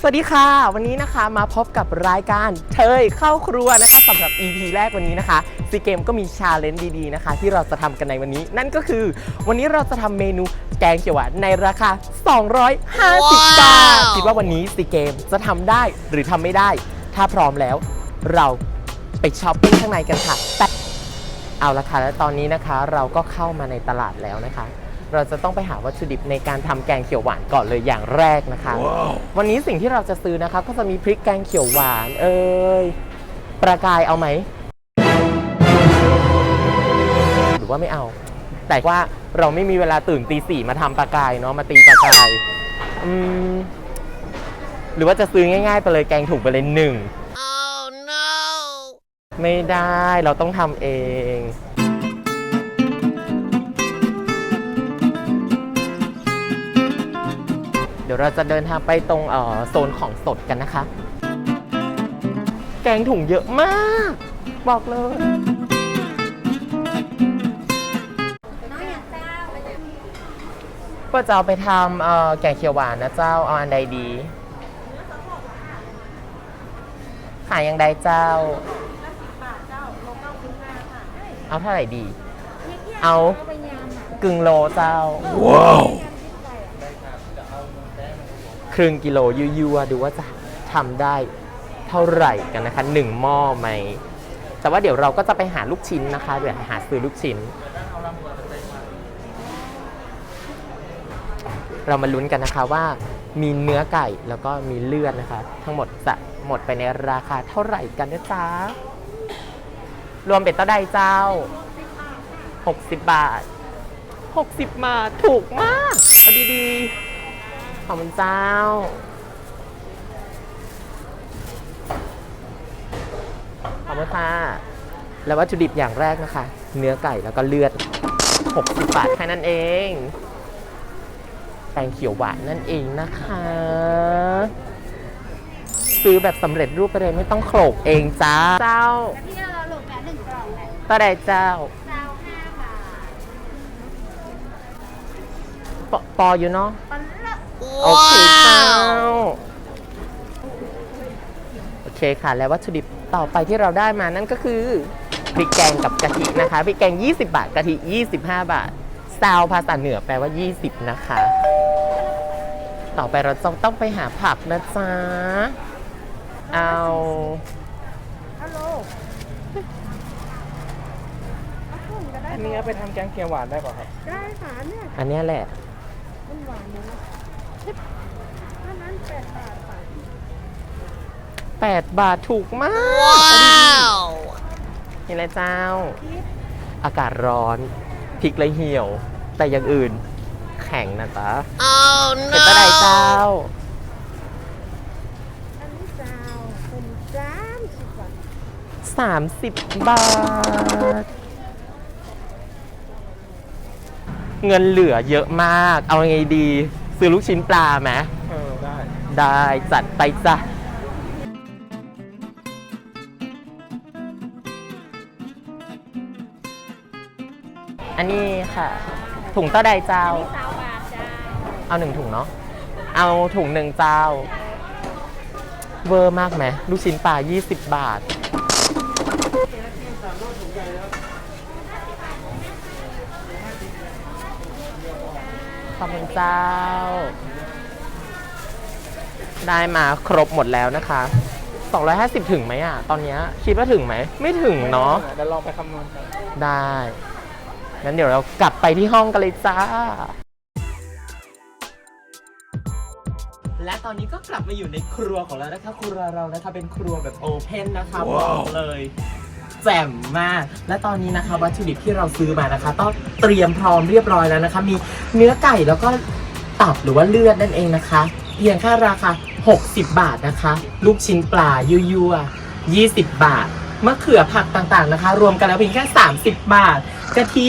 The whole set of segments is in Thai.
สวัสดีค่ะ วันนี้นะคะมาพบกับรายการเทยเข้าครัวนะคะสำหรับ EP แรกวันนี้นะคะซีเกมก็มีชาเลนจ์ดีๆนะคะ ที่เราจะทำกันในวันนี้ นั่นก็คือ วันนี้เราจะทำเมนูแกงเขียวหวานในราคา 250 บาทคิดว่าวันนี้ซีเกมจะทำได้หรือทำไม่ได้ ถ้าพร้อมแล้วเราไปช้อปปิ้งข้างในกันค่ะแต่เอาละค่ะและตอนนี้นะคะ เราก็เข้ามาในตลาดแล้วนะคะ เราจะต้องไปหาวัตถุดิบในการทำแกงเขียวหวานก่อนเลยอย่างแรกนะคะวันนี้สิ่งที่เราจะซื้อนะคะ ก็จะมีพริกแกงเขียวหวาน เอ้ยปลากายเอาไหมหรือว่าไม่เอา แต่ว่าเราไม่มีเวลาตื่นตีสี่มาทำปลากายเนาะมาตีปลากายอืมหรือว่าจะซื้อง่ายๆไปเลยแกงถุงไปเลยหนึ่ง Oh no! ไม่ได้เราต้องทำเอง เดี๋ยวเราจะเดินทางไปตรงโซนของสดกันนะคะ แกงถุงเยอะมาก บอกเลยก็จะเอาไปทำแกงเขียวหวานนะเจ้า เอาอันใดดี ขายยังใดเจ้า เอาเท่าไหร่ดี เอากึ่งโลเจ้า ครึ่งกิโลยั่วๆดูว่าจะทำได้เท่าไหร่กันนะคะหนึ่งหม้อไหม แต่ว่าเดี๋ยวเราก็จะไปหาลูกชิ้นนะคะเดี๋ยวหาซื้อลูกชิ้น เรามาลุ้นกันนะคะว่ามีเนื้อไก่แล้วก็มีเลือดนะคะ ทั้งหมดจะหมดไปในราคาเท่าไหร่กันนะจ๊ะรวมเป็นเต้าใดเจ้า 60 บาท 60 บาท ถูกมาก เอาดี ๆ ขอบคุณเจ้า ขอบคุณค่ะ แล้ววัตถุดิบอย่างแรกนะคะ เนื้อไก่แล้วก็เลือด 60 บาทแค่นั้นเอง แตงเขียวหวานนั่นเองนะคะ ซื้อแบบสำเร็จรูปไปเลยไม่ต้องโขลกเองจ้า เจ้าที่เราหลบแบบหนึ่งกล่องแหละตาใดเจ้า เจ้าห้าบาทปอปออยู่เนาะปันละ โอเคเจ้าโอเคค่ะ แล้ววัตถุดิบต่อไปที่เราได้มานั่นก็คือพริกแกงกับกะทินะคะพริกแกง 20 บาทกะทิ 25 บาทซาวภาษาเหนือแปลว่า 20 นะคะ ต่อไปเราต้องต้องไปหาผักนะจ๊ะ เอาฮัลโหลเอาถุงก็ได้อันนี้เอาไปทำแกงเขียวหวานได้ป่ะครับ ได้ค่ะเนี่ยอันเนี้ยแหละ มันหวานอยู่นะ ถ้านั้นแปดบาทค่ะ8บาทถูกมาก Wow! นี่แหละเจ้าอากาศร้อนพริกเลยเหี่ยว แต่อย่างอื่น แข็งนะจ๊ะ Oh เป็นตะไดเจ้า no! อันนี้เจ้าเป็นสามสิบบาท30 บาท เงินเหลือเยอะมาก เอาไงดี ซื้อลูกชิ้นปลาไหมเออได้ ได้จัดไปจ้ะอันนี้ค่ะ ถุงเต้าใดเจ้า สามบาทจ้าเอาหนึ่งถุงเนาะ เอาถุงหนึ่งเจ้า เวอร์มากไหมลูกชิ้นปลา 20 บาท ขอบคุณเจ้า ได้มาครบหมดแล้วนะคะ 250 ถึงไหมอะ ตอนเนี้ยคิดว่าถึงไหม ไม่ถึงเนาะ เดี๋ยวลองไปคำนวณกัน ได้ งั้นเดี๋ยวเรากลับไปที่ห้องกันเลยจ้า และตอนนี้ก็กลับมาอยู่ในครัวของเรานะคะครัวเรานะคะเป็นครัวแบบโอเพนนะคะบอกเลย แจ่มมาก และตอนนี้นะคะวัตถุดิบที่เราซื้อมานะคะ ต้องเตรียมพร้อมเรียบร้อยแล้วนะคะ มีเนื้อไก่แล้วก็ตับหรือว่าเลือดนั่นเองนะคะ เพียงแค่ราคา 60 บาทนะคะ ลูกชิ้นปลายั่วๆ20 บาท มะเขือผักต่างๆนะคะ รวมกันแล้วเพียงแค่ 30 บาท กะทิ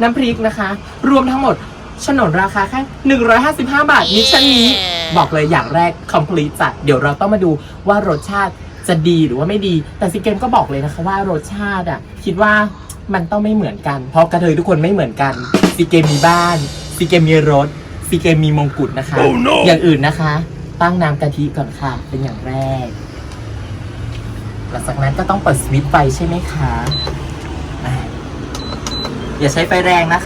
น้ำพริกนะคะ รวมทั้งหมดฉนนราคาแค่ 155 บาทมิชชั่นนี้ บอกเลยอย่างแรก complete จัด เดี๋ยวเราต้องมาดูว่ารสชาติ จะดีหรือว่าไม่ดี แต่ซีเกมก็บอกเลยนะคะว่ารสชาติอะคิดว่ามันต้องไม่เหมือนกัน เพราะกระเทยทุกคนไม่เหมือนกันซีเกมมีบ้านซีเกมมีรถซีเกมมีมงกุฎนะคะอย่างอื่นนะคะ ตั้งน้ำกะทิก่อนค่ะ เป็นอย่างแรก หลังจากนั้นก็ต้องเปิดสวิตช์ไฟใช่ไหมคะอ่าอย่าใช้ไฟแรงนะ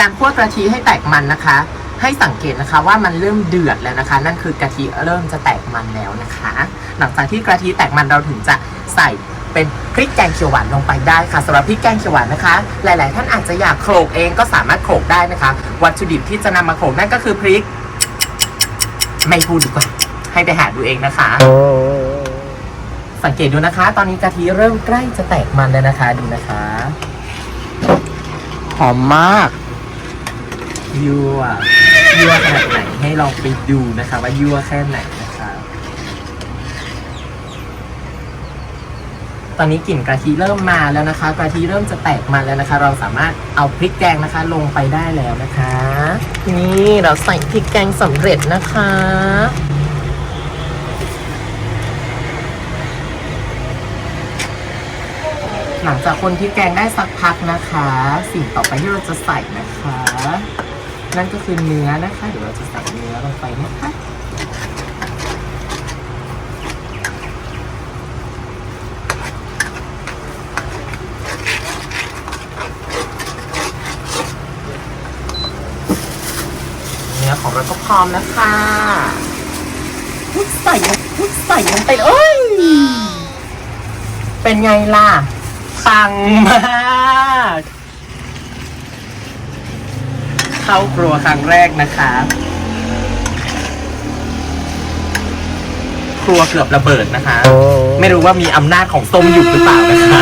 การคั่วกะทิให้แตกมันนะคะ ให้สังเกตนะคะว่ามันเริ่มเดือดแล้วนะคะ นั่นคือกะทิเริ่มจะแตกมันแล้วนะคะ หลังจากที่กะทิแตกมันเราถึงจะใส่เป็นพริกแกงเขียวหวานลงไปได้ค่ะสำหรับพริกแกงเขียวหวานนะคะ หลาย ๆ ท่านอาจจะอยากโขลกเองก็สามารถโขลกได้นะคะ วัตถุดิบที่จะนำมาโขลกนั่นก็คือพริก ไม่พูดดีกว่า ให้ไปหาดูเองนะคะ สังเกตดูนะคะ ตอนนี้กะทิเริ่มใกล้จะแตกมันแล้วนะคะดูนะคะหอมมาก ยั่วยั่วขนาดไหนให้ลองไปดูนะคะ ว่ายั่วแค่ไหนนะคะตอนนี้กลิ่นกะทิเริ่มมาแล้วนะคะกะทิเริ่มจะแตกมันแล้วนะคะ เราสามารถเอาพริกแกงนะคะ ลงไปได้แล้วนะคะ นี่เราใส่พริกแกงสำเร็จนะคะ หลังจากคนพริกแกงได้สักพักนะคะ สิ่งต่อไปที่เราจะใส่นะคะ นั่นก็คือเนื้อนะคะเดี๋ยวเราจะใส่เนื้อลงไปนะคะเนื้อของเราก็พร้อมแล้วค่ะพุดใส่พุดใส่ลงไปเลยเอ้ยเป็นไงล่ะปังมาก เข้าครัวครั้งแรกนะคะ ครัวเกือบระเบิดนะคะ ไม่รู้ว่ามีอำนาจของส้มหยุดหรือเปล่านะคะ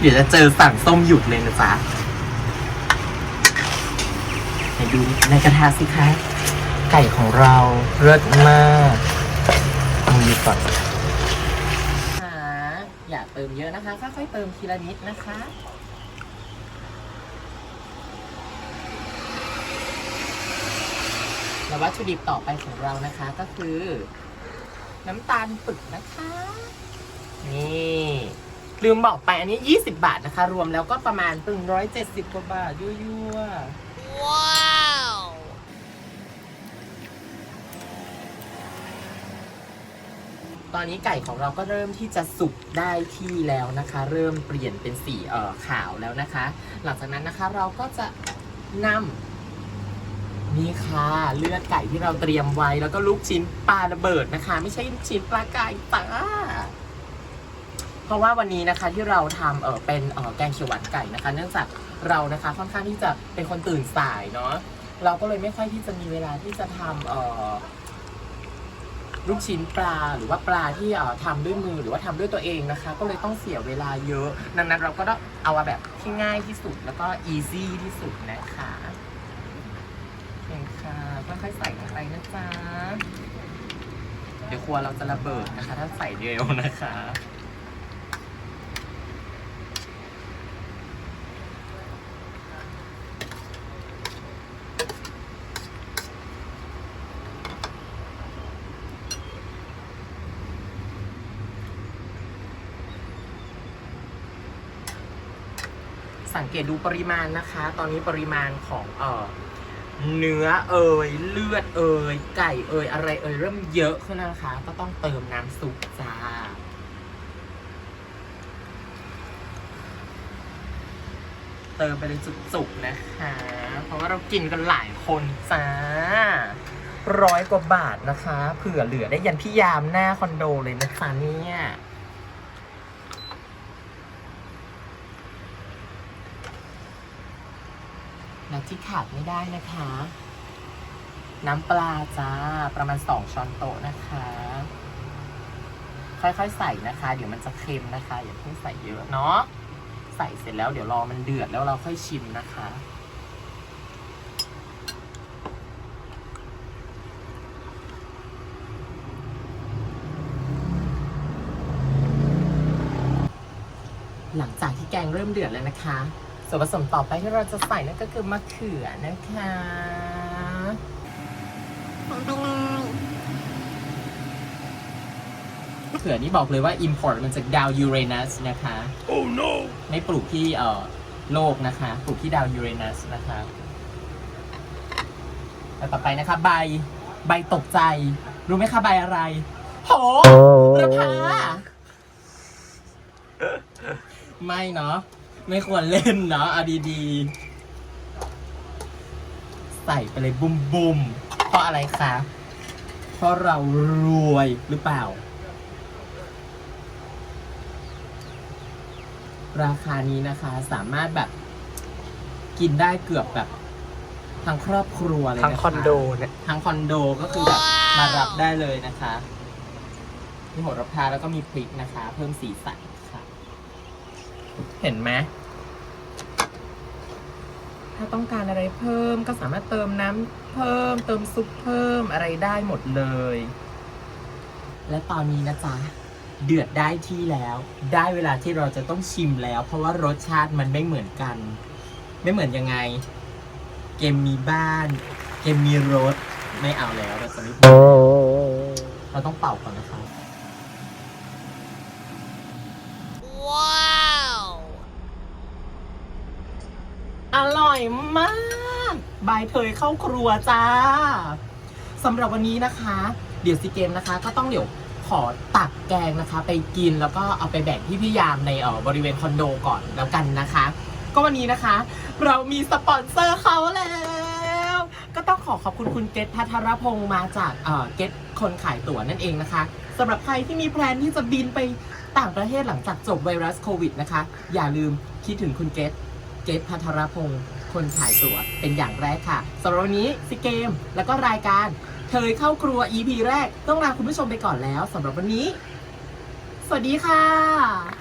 เดี๋ยวจะเจอสั่งส้มหยุดเลยนะจ๊ะไหนดูในกระทะสิคะไก่ของเราเลิศมากเอาดูก่อนอย่าเติมเยอะนะคะค่อยๆเติมทีละนิดนะคะ แล้ววัตถุดิบต่อไปของเรานะคะก็คือ น้ำตาลปึกนะคะ นี่ลืมบอกไปอันนี้ 20 บาทนะคะ รวมแล้วก็ประมาณตึง170กว่าบาทยั่วๆ Wow. ตอนนี้ไก่ของเราก็เริ่มที่จะสุกได้ที่แล้วนะคะ เริ่มเปลี่ยนเป็นสีเอ่อขาวแล้วนะคะ หลังจากนั้นนะคะเราก็จะนำ นี่ค่ะ เลือดไก่ที่เราเตรียมไว้แล้วก็ลูกชิ้นปลาระเบิดนะคะ ไม่ใช่ลูกชิ้นปลาไก่ตาเพราะว่าวันนี้นะคะที่เราทำเออเป็นเออแกงเขียวหวานไก่นะคะ เนื่องจากเรานะคะค่อนข้างที่จะเป็นคนตื่นสายเนาะเราก็เลยไม่ค่อยที่จะมีเวลาที่จะทำเออลูกชิ้นปลาหรือว่าปลาที่ทำด้วยมือหรือว่าทำด้วยตัวเองนะคะ ก็เลยต้องเสียเวลาเยอะดังนั้นเราก็ต้องเอาแบบที่ง่ายที่สุดแล้วก็อีซี่ที่สุดนะคะ ค่ค่อยๆใส่ลงไปนะจ๊ะ เดี๋ยวครัวเราจะระเบิดนะคะ ถ้าใส่เร็วนะคะ สังเกตดูปริมาณนะคะ ตอนนี้ปริมาณของเอ่อ เนื้อเอ่ยเลือดเอ่ยไก่เอ่ยอะไรเอ่ยเริ่มเยอะขึ้นนะคะ ก็ต้องเติมน้ำซุปจ้าเติมไปเลยจุกๆนะคะ เพราะว่าเรากินกันหลายคนจ้าร้อยกว่าบาทนะคะ เผื่อเหลือได้ยันพี่ยามหน้าคอนโดเลยนะคะเนี่ย และที่ขาดไม่ได้นะคะ น้ำปลาจ้า ประมาณ2ช้อนโต๊ะนะคะ ค่อยๆใส่นะคะ เดี๋ยวมันจะเค็มนะคะ อย่าเพิ่งใส่เยอะเนาะ ใส่เสร็จแล้วเดี๋ยวรอมันเดือดแล้วเราค่อยชิมนะคะหลังจากที่แกงเริ่มเดือดแล้วนะคะ ส่วนผสมต่อไปที่เราจะใส่นั่นก็คือมะเขือนะคะใส่ไปเลยมะเขือนี่บอกเลยว่า import มันจากดาวยูเรนัสนะคะ Oh no! ไม่ปลูกที่เอ่อโลกนะคะ ปลูกที่ดาวยูเรนัสนะคะแล้วต่อไปนะคะใบใบตกใจ รู้ไหมคะใบอะไรโหระพาไม่เนาะ ไม่ควรเล่นเนาะเอาดีๆ ใส่ไปเลยบุมบุมๆเพราะอะไรคะ เพราะเรารวยหรือเปล่า ราคานี้นะคะสามารถแบบ กินได้เกือบแบบทั้งครอบครัวเลยทั้งนะคะคอนโดเนี่ยทั้งคอนโดก็คือแบบมารับได้เลยนะคะ มีโหระพาแล้วก็มีพริกนะคะ เพิ่มสีสันค่ะ เห็นไหมถ้าต้องการอะไรเพิ่มก็สามารถเติมน้ำเพิ่ม เติมซุปเพิ่มอะไรได้หมดเลย และตอนนี้นะจ๊ะเดือดได้ที่แล้ว ได้เวลาที่เราจะต้องชิมแล้ว เพราะว่ารสชาติมันไม่เหมือนกัน ไม่เหมือนยังไง เกมมีบ้าน เกมมีรถไม่เอาแล้วเราจะไม่เราต้องเป่าก่อนนะคะ Wow! อ ร่อยมากบายเทยเข้าครัวจ้าสำหรับวันนี้นะคะ เดี๋ยวซีเกมนะคะ ก็ต้องเดี๋ยวขอตักแกงนะคะ ไปกินแล้วก็เอาไปแบ่งพี่พี่ยามในเอ่อบริเวณคอนโดก่อนแล้วกันนะคะ ก็วันนี้นะคะ เรามีสปอนเซอร์เขาแล้ว ก็ต้องขอขอบคุณคุณเกตพัทรพงศ์มาจากเอ่อเกตคนขายตั๋วนั่นเองนะคะสำหรับใครที่มีแพลนที่จะบินไปต่างประเทศหลังจากจบไวรัสโควิดนะคะ อย่าลืมคิดถึงคุณเกต เกตพัทรพงศ์คนขายตั๋วเป็นอย่างแรกค่ะสำหรับวันนี้ซิเกม แล้วก็รายการเคยเข้าครัว EP แรก ต้องลาคุณผู้ชมไปก่อนแล้วสำหรับวันนี้ สวัสดีค่ะ